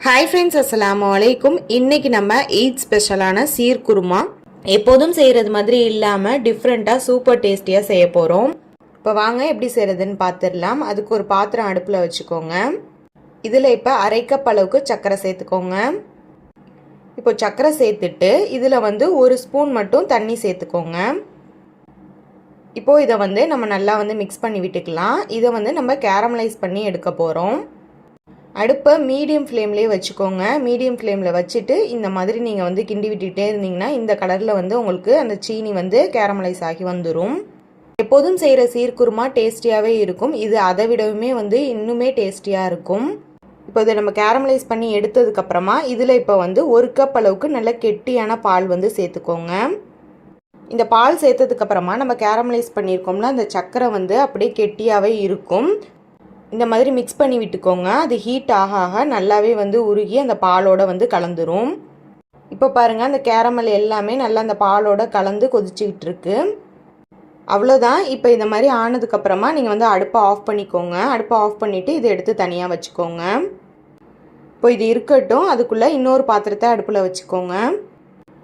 Hi friends அஸ்லாம் வலைக்கும் இன்னைக்கு நம்ம ஈத் ஸ்பெஷலான சீர்குருமா எப்போதும் செய்கிறது மாதிரி இல்லாமல் டிஃப்ரெண்ட்டாக சூப்பர் டேஸ்டியாக செய்ய போகிறோம் இப்போ வாங்க எப்படி செய்கிறதுன்னு பார்த்துடலாம் அதுக்கு ஒரு பாத்திரம் அடுப்பில் வச்சுக்கோங்க. இதில் இப்போ அரைக்கப் அளவுக்கு சர்க்கரை சேர்த்துக்கோங்க. இப்போ சர்க்கரை சேர்த்துட்டு இதில் வந்து ஒரு ஸ்பூன் மட்டும் தண்ணி சேர்த்துக்கோங்க. இப்போது இதை வந்து நம்ம நல்லா வந்து மிக்ஸ் பண்ணி விட்டுக்கலாம். இதை வந்து நம்ம கேரமலைஸ் பண்ணி எடுக்க போகிறோம் அடுப்பை மீடியம் ஃப்ளேம்லேயே வச்சுக்கோங்க. மீடியம் ஃப்ளேமில் வச்சுட்டு இந்த மாதிரி நீங்கள் வந்து கிண்டி விட்டுகிட்டே இருந்தீங்கன்னா இந்த கலரில் வந்து உங்களுக்கு அந்த சீனி வந்து கேரமலைஸ் ஆகி வந்துடும் எப்போதும் செய்கிற சீர்குருமா டேஸ்டியாகவே இருக்கும். இது அதை விடவுமே வந்து இன்னுமே டேஸ்டியாக இருக்கும். இப்போ இதை நம்ம கேரமலைஸ் பண்ணி எடுத்ததுக்கப்புறமா இதில் இப்போ வந்து ஒரு கப் அளவுக்கு நல்ல கெட்டியான பால் வந்து சேர்த்துக்கோங்க. இந்த பால் சேர்த்ததுக்கப்புறமா நம்ம கேரமலைஸ் பண்ணியிருக்கோம்னா அந்த சக்கரை வந்து அப்படியே கெட்டியாகவே இருக்கும். இந்த மாதிரி மிக்ஸ் பண்ணி விட்டுக்கோங்க. அது ஹீட் ஆக ஆக நல்லாவே வந்து உருகி அந்த பாலோட வந்து கலந்துரும். இப்போ பாருங்கள் அந்த கேரமல் எல்லாமே நல்லா அந்த பாலோட கலந்து கொதிச்சுக்கிட்டு இருக்கு அவ்வளோதான் இப்போ இந்த மாதிரி ஆனதுக்கப்புறமா நீங்கள் வந்து அடுப்பை ஆஃப் பண்ணிக்கோங்க. அடுப்பை ஆஃப் பண்ணிவிட்டு இதை எடுத்து தனியாக வச்சுக்கோங்க. இப்போ இது இருக்கட்டும். அதுக்குள்ளே இன்னொரு பாத்திரத்தை அடுப்பில் வச்சுக்கோங்க.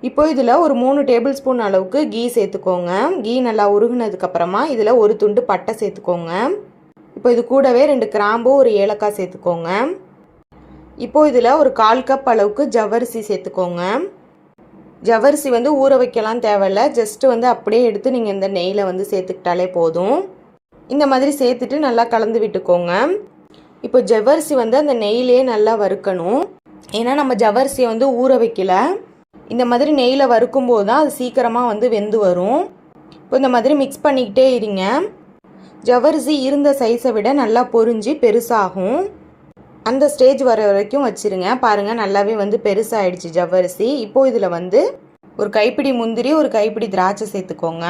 இப்போ இதில் ஒரு மூணு டேபிள் ஸ்பூன் அளவுக்கு கீ சேர்த்துக்கோங்க. கீ நல்லா உருகுனதுக்கப்புறமா இதில் ஒரு துண்டு பட்டை சேர்த்துக்கோங்க. இப்போ இது கூடவே ரெண்டு கிராம்பு ஒரு ஏலக்காய் சேர்த்துக்கோங்க. இப்போ இதில் ஒரு கால் கப் அளவுக்கு ஜவ்வரிசி சேர்த்துக்கோங்க. ஜவ்வரிசி வந்து ஊற வைக்கலாம் தேவையில்ல. ஜஸ்ட்டு வந்து அப்படியே எடுத்து நீங்கள் இந்த நெய்யில் வந்து சேர்த்துக்கிட்டாலே போதும். இந்த மாதிரி சேர்த்துட்டு நல்லா கலந்து விட்டுக்கோங்க. இப்போ ஜவ்வரிசி வந்து அந்த நெய்யிலே நல்லா வறுக்கணும். ஏன்னா நம்ம ஜவ்வரிசியை வந்து ஊற வைக்கல. இந்த மாதிரி நெய்யில் வறுக்கும் போது தான் அது சீக்கிரமாக வந்து வெந்து வரும். இப்போ இந்த மாதிரி மிக்ஸ் பண்ணிக்கிட்டே இருங்க. ஜவ்வரிசி இருந்த சைஸை விட நல்லா பொரிஞ்சு பெருசாகும். அந்த ஸ்டேஜ் வர வரைக்கும் வச்சுருங்க. பாருங்கள் நல்லாவே வந்து பெருசாகிடுச்சு ஜவ்வரிசி. இப்போது இதில் வந்து ஒரு கைப்பிடி முந்திரி ஒரு கைப்பிடி திராட்சை சேர்த்துக்கோங்க.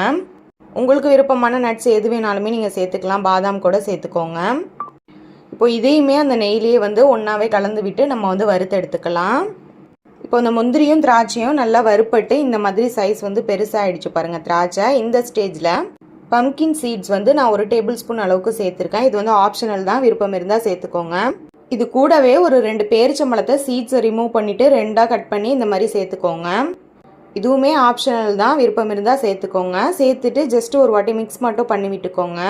உங்களுக்கு விருப்பமான நட்ஸ் எது வேணாலுமே நீங்கள் சேர்த்துக்கலாம். பாதாம் கூட சேர்த்துக்கோங்க. இப்போ இதையுமே அந்த நெய்லேயே வந்து ஒன்றாவே கலந்து விட்டு நம்ம வந்து வறுத்து எடுத்துக்கலாம். இப்போ அந்த முந்திரியும் திராட்சையும் நல்லா வறுப்பட்டு இந்த மாதிரி சைஸ் வந்து பெருசாகிடுச்சு பாருங்கள் திராட்சை. இந்த ஸ்டேஜில் பம்கின் சீட்ஸ் வந்து நான் ஒரு டேபிள் ஸ்பூன் அளவுக்கு சேர்த்துருக்கேன். இது வந்து ஆப்ஷனல் தான் விருப்பம் இருந்தால் சேர்த்துக்கோங்க. இது கூடவே ஒரு ரெண்டு பேரிச்சம்பழத்தை சீட்ஸை ரிமூவ் பண்ணிவிட்டு ரெண்டாக கட் பண்ணி இந்த மாதிரி சேர்த்துக்கோங்க. இதுவுமே ஆப்ஷனல் தான் விருப்பம் இருந்தால் சேர்த்துக்கோங்க. சேர்த்துட்டு ஜஸ்ட் ஒரு வாட்டி மிக்ஸ் மட்டும் பண்ணி விட்டுக்கோங்க.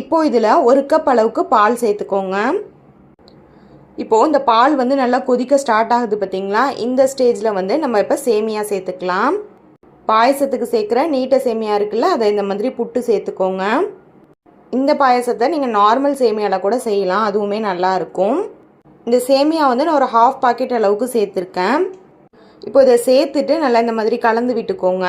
இப்போது இதில் ஒரு கப் அளவுக்கு பால் சேர்த்துக்கோங்க. இப்போது இந்த பால் வந்து நல்லா கொதிக்க ஸ்டார்ட் ஆகுது பார்த்தீங்களா இந்த ஸ்டேஜில் வந்து நம்ம இப்போ சேமியா சேர்த்துக்கலாம். பாயசத்துக்கு சேர்க்குற நீட்ட சேமியா இருக்குல்ல அதை இந்த மாதிரி புட்டு சேர்த்துக்கோங்க. இந்த பாயசத்தை நீங்கள் நார்மல் சேமியாவில் கூட செய்யலாம் அதுவுமே நல்லா இருக்கும். இந்த சேமியா வந்து நான் ஒரு ஹாஃப் பாக்கெட் அளவுக்கு சேர்த்துருக்கேன். இப்போ இதை சேர்த்துட்டு நல்லா இந்த மாதிரி கலந்து விட்டுக்கோங்க.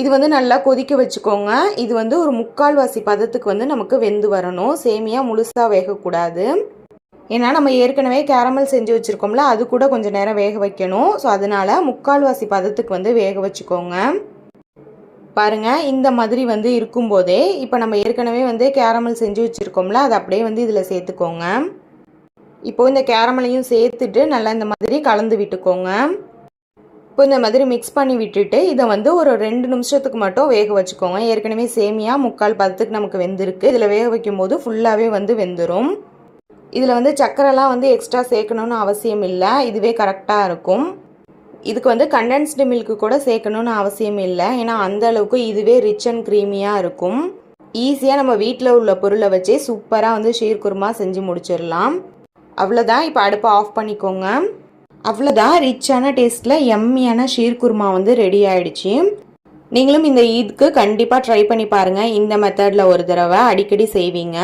இது வந்து நல்லா கொதிக்க வச்சுக்கோங்க. இது வந்து ஒரு முக்கால்வாசி பதத்துக்கு வந்து நமக்கு வெந்து வரணும். சேமியா முழுசாக வேகக்கூடாது. ஏன்னா நம்ம ஏற்கனவே கேரமல் செஞ்சு வச்சுருக்கோம்ல அது கூட கொஞ்சம் நேரம் வேக வைக்கணும். ஸோ அதனால் முக்கால்வாசி பதத்துக்கு வந்து வேக வச்சுக்கோங்க. பாருங்கள் இந்த மாதிரி வந்து இருக்கும்போதே இப்போ நம்ம ஏற்கனவே வந்து கேரமல் செஞ்சு வச்சுருக்கோம்ல அதை அப்படியே வந்து இதில் சேர்த்துக்கோங்க. இப்போ இந்த கேரமலையும் சேர்த்துட்டு நல்லா இந்த மாதிரி கலந்து விட்டுக்கோங்க. இப்போ இந்த மாதிரி மிக்ஸ் பண்ணி விட்டுட்டு இதை வந்து ஒரு ரெண்டு நிமிஷத்துக்கு மட்டும் வேக வச்சுக்கோங்க. ஏற்கனவே சேமியா முக்கால் பதத்துக்கு நமக்கு வெந்திருக்கு. இதில் வேக வைக்கும் போது ஃபுல்லாகவே வந்து வெந்துடும் இதில் வந்து சக்கரைலாம் வந்து எக்ஸ்ட்ரா சேர்க்கணுன்னு அவசியம் இல்லை. இதுவே கரெக்டாக இருக்கும். இதுக்கு வந்து கண்டென்ஸ்டு மில்க்கு கூட சேர்க்கணுன்னு அவசியம் இல்லை. ஏன்னா அந்த அளவுக்கு இதுவே ரிச் அண்ட் க்ரீமியாக இருக்கும். ஈஸியாக நம்ம வீட்டில் உள்ள பொருளை வச்சே சூப்பராக வந்து ஷீர்குருமா செஞ்சு முடிச்சிடலாம். அவ்வளோதான். இப்போ அடுப்பை ஆஃப் பண்ணிக்கோங்க. அவ்வளோதான். ரிச்சான டேஸ்ட்டில் எம்மியான ஷீர்குருமா வந்து ரெடி ஆயிடுச்சு. நீங்களும் இந்த ஈத்க்கு கண்டிப்பாக ட்ரை பண்ணி பாருங்கள் இந்த மெத்தடில் ஒரு தடவை அடிக்கடி செய்வீங்க.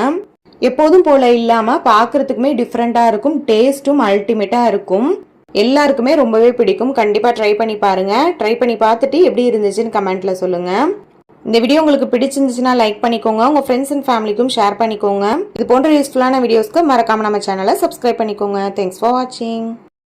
எப்போதும் போல இல்லாமல் பார்க்குறதுக்குமே டிஃப்ரெண்ட்டாக இருக்கும். டேஸ்ட்டும் அல்டிமேட்டாக இருக்கும். எல்லாருக்குமே ரொம்பவே பிடிக்கும். கண்டிப்பாக ட்ரை பண்ணி பாருங்கள் ட்ரை பண்ணி பார்த்துட்டு எப்படி இருந்துச்சுன்னு கமெண்ட்டில் சொல்லுங்கள் இந்த வீடியோ உங்களுக்கு பிடிச்சிருந்துச்சுன்னா லைக் பண்ணிக்கோங்க. உங்கள் ஃப்ரெண்ட்ஸ் அண்ட் ஃபேமிலிக்கும் ஷேர் பண்ணிக்கோங்க. இது போன்ற யூஸ்ஃபுல்லான வீடியோஸ்க்கு மறக்காம நம்ம சேனலை சப்ஸ்கிரைப் பண்ணிக்கோங்க. தேங்க்ஸ் ஃபார் வாட்சிங்